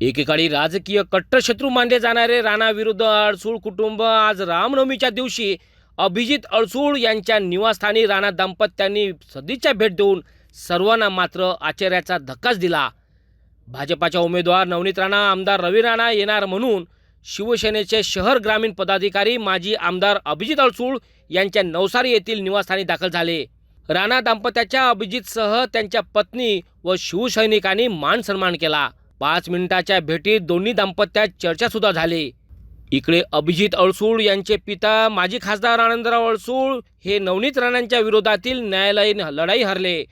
एकेकाळी राजकीय कट्टरशत्रू मानले जाणारे राणाविरुद्ध अडसूळ कुटुंब आज रामनवमीच्या दिवशी अभिजित अडसूळ यांच्या निवासस्थानी राणा दाम्पत्यांनी सदिच्छा भेट देऊन सर्वांना मात्र आश्चर्याचा धक्काच दिला. भाजपाच्या उमेदवार नवनीत राणा आमदार रवी राणा येणार म्हणून शिवसेनेचे शहर ग्रामीण पदाधिकारी माजी आमदार अभिजित अडसूळ यांच्या नवसारी येथील निवासस्थानी दाखल झाले. राणा दाम्पत्याच्या अभिजितसह त्यांच्या पत्नी व शिवसैनिकांनी मान सन्मान केला. पाच मिनिटाच्या भेटीत दोन्ही दाम्पत्यात चर्चासुद्धा झाली. इकडे अभिजित अळसूळ यांचे पिता माजी खासदार आनंदराव अळसूळ हे नवनीत राणांच्या विरोधातील न्यायालयीन लढाई हरले.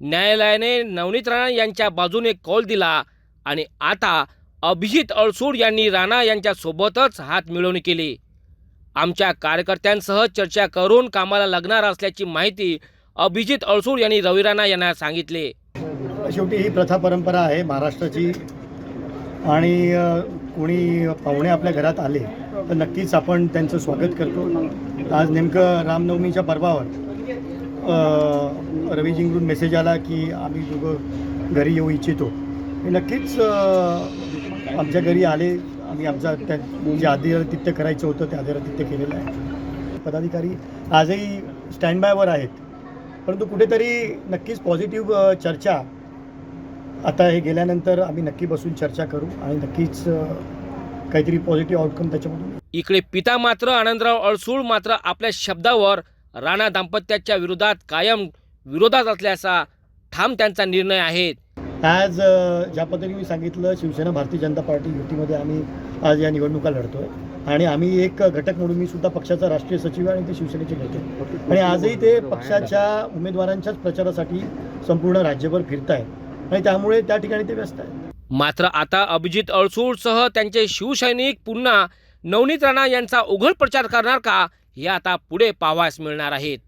न्यायालयाने नवनीत राणा यांच्या बाजूने कौल दिला आणि आता अभिजित अळसूळ यांनी राणा यांच्यासोबतच हात मिळवणी केली. आमच्या कार्यकर्त्यांसह चर्चा करून कामाला लागणार असल्याची माहिती अभिजित अळसूळ यांनी रवी राणा यांना सांगितले. शेवटी ही प्रथा परंपरा आहे महाराष्ट्राची. आणि कोणी पाहुणे आपल्या घरात आले तर नक्कीच आपण त्यांचं स्वागत करतो. आज नेमकं रामनवमीच्या पर्वावर अ, रवीजींकडून मेसेज आला की आम्ही दोघं घरी येऊ इच्छितो. हे नक्कीच आमच्या घरी आले. आम्ही आमचा त्या जे आदिरातिथ्य करायचं होतं ते आदिरातिथ्य केलेलं आहे. पदाधिकारी आजही स्टँड बायवर आहेत. परंतु कुठेतरी नक्कीच पॉझिटिव्ह चर्चा आता हे गेल्यानंतर आम्ही नक्की बसून चर्चा करू आणि नक्कीच काहीतरी पॉझिटिव्ह आउटकम त्याच्यामधून. इकडे पिता मात्र आनंदराव अडसूळ मात्र आपल्या शब्दावर राणा दाम्पत्याच्या विरोधात कायम विरोधात असल्याचा ठाम त्यांचा निर्णय आहे. ॲज ज्या पद्धतीने मी सांगितलं शिवसेना भारतीय जनता पार्टी युतीमध्ये आम्ही आज या निवडणुका लढतोय. आणि आम्ही एक घटक म्हणून मी सुद्धा पक्षाचा राष्ट्रीय सचिव आहे आणि ते शिवसेनेचे नेते आणि आजही ते पक्षाच्या उमेदवारांच्याच प्रचारासाठी संपूर्ण राज्यभर फिरत आहेत आणि त्यामुळे त्या ठिकाणी ते व्यस्त आहेत. मात्र आता अभिजित अळसूळसह त्यांचे शिवसैनिक पुन्हा नवनीत राणा यांचा उघड प्रचार करणार का हे आता पुढे पाहावयास मिळणार आहेत.